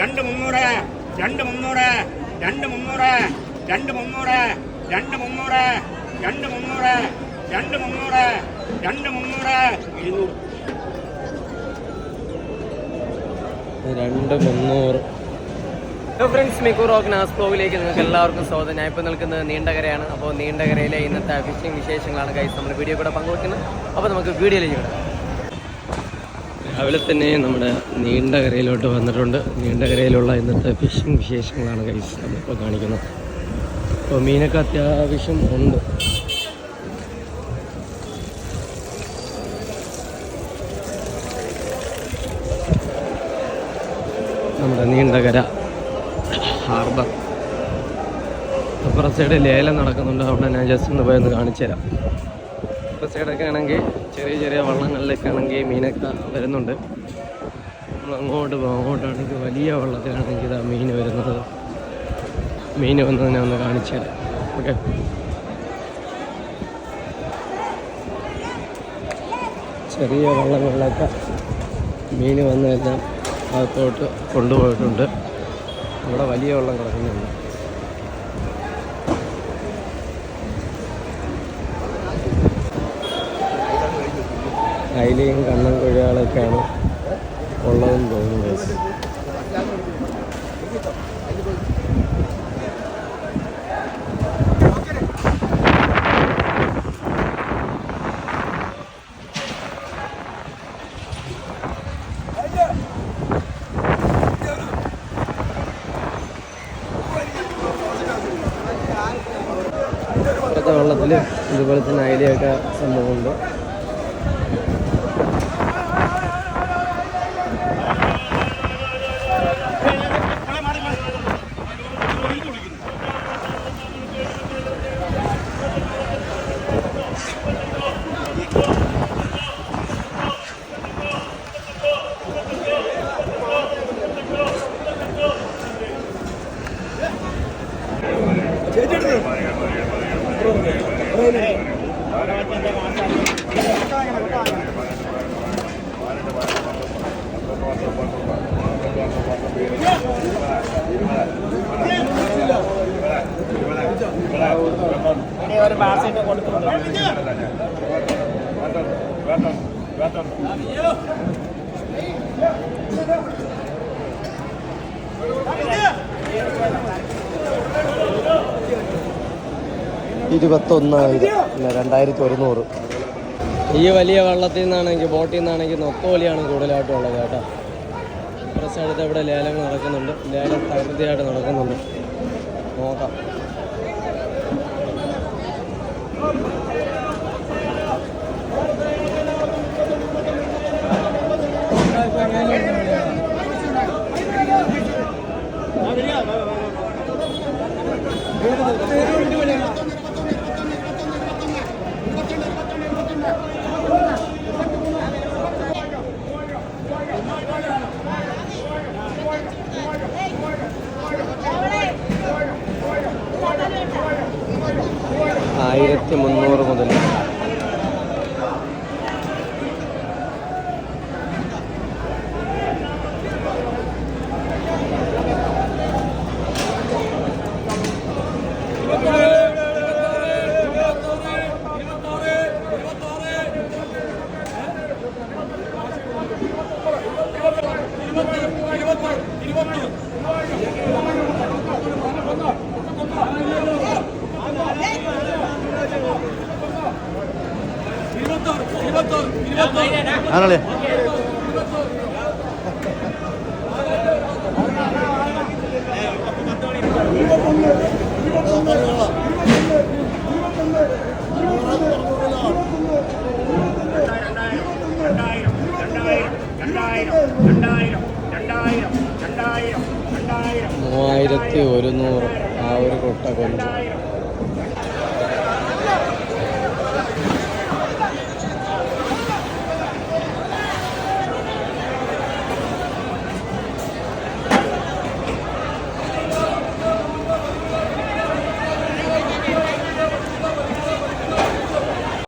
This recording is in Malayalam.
രണ്ട് മുന്നൂറ് രണ്ട് മുന്നൂറ് രണ്ട് മുന്നൂറ് രണ്ട് മുന്നൂറ് രണ്ട് മുന്നൂറ് രണ്ട് മുന്നൂറ് രണ്ട് മുന്നൂറ് രണ്ട് മുന്നൂറ്. ഇരുന്നൂറ് രണ്ട് മുന്നൂറ്. ഫ്രണ്ട്സ് മിക്കൂർ റോക്ക് നാസ് ബ്ലോഗിലേക്ക് നിങ്ങൾക്ക് എല്ലാവർക്കും സ്വാഗതം. ഞാൻ ഇപ്പോൾ നിൽക്കുന്നത് നീണ്ടകരയാണ്. അപ്പോൾ നീണ്ടകരയിലെ ഇന്നത്തെ ഫിഷിംഗ് വിശേഷങ്ങളാണ് കൈസ് നമ്മൾ വീഡിയോ കൂടെ പങ്കുവെക്കുന്നത്. അപ്പോൾ നമുക്ക് വീഡിയോയിലേക്ക് വിടാം രാവിലെ തന്നെ നമ്മുടെ നീണ്ടകരയിലോട്ട് വന്നിട്ടുണ്ട്. നീണ്ടകരയിലുള്ള ഇന്നത്തെ ഫിഷിംഗ് വിശേഷങ്ങളാണ് കൈസ് നമ്മളിപ്പോൾ കാണിക്കുന്നത്. അപ്പോൾ മീനൊക്കെ അത്യാവശ്യം ഉണ്ട്. നമ്മുടെ നീണ്ടകര ഹാർബർ. അപ്പുറത്തേടെ ലേലം നടക്കുന്നുണ്ട്. അവിടെ ഞാൻ ജസ്റ്റ് ഒന്ന് പോയി ഒന്ന് കാണിച്ചു തരാം അപ്പുറം സൈഡൊക്കെ ആണെങ്കിൽ ചെറിയ ചെറിയ വള്ളങ്ങളിലൊക്കെ ആണെങ്കിൽ മീനൊക്കെ വരുന്നുണ്ട്. നമ്മൾ അങ്ങോട്ട് പോകും അങ്ങോട്ടാണെങ്കിൽ വലിയ വള്ളത്തിലാണെങ്കിൽ ഇതാ മീൻ വരുന്നത്. മീൻ വന്നത് ഞാൻ ഒന്ന് കാണിച്ചു തരാം. ഓക്കെ. ചെറിയ വള്ളങ്ങളിലൊക്കെ മീൻ വന്നതെല്ലാം അകത്തോട്ട് കൊണ്ടുപോയിട്ടുണ്ട്. അവിടെ വലിയ വള്ളം കിടക്കുന്നുണ്ട് അയിലയും കണ്ണൻ കൊഴിയാളൊക്കെയാണ് ഉള്ളതെന്ന് തോന്നുന്നു. ഇപ്പോഴത്തെ വെള്ളത്തിൽ ഇതുപോലെ തന്നെ അയിലയൊക്കെ സംഭവമുണ്ട് ഒരു ബാസിട്ട് കൊടുക്കുന്നു വേണ്ട വേണ്ട വേണ്ട ഇരുപത്തൊന്നായിരം അല്ല രണ്ടായിരത്തി ഒരുന്നൂറ് ഈ വലിയ വള്ളത്തിൽ നിന്നാണെങ്കിൽ ബോട്ടിൽ നിന്നാണെങ്കിൽ നൊക്കോലിയാണ് കൂടുതലായിട്ടും ഉള്ളത് കേട്ടോ. ഇപ്പുറ സ്ഥലത്ത് ഇവിടെ ലേലം നടക്കുന്നുണ്ട്. ലേലം തകൃതിയായിട്ട് നടക്കുന്നുണ്ട്. നോക്കാം. ആയിരത്തി മുന്നൂറ് മുതൽ ആണല്ലേ? മൂവായിരത്തി ഒരുന്നൂറ് ആ ഒരു കൊട്ട കൊണ്ട്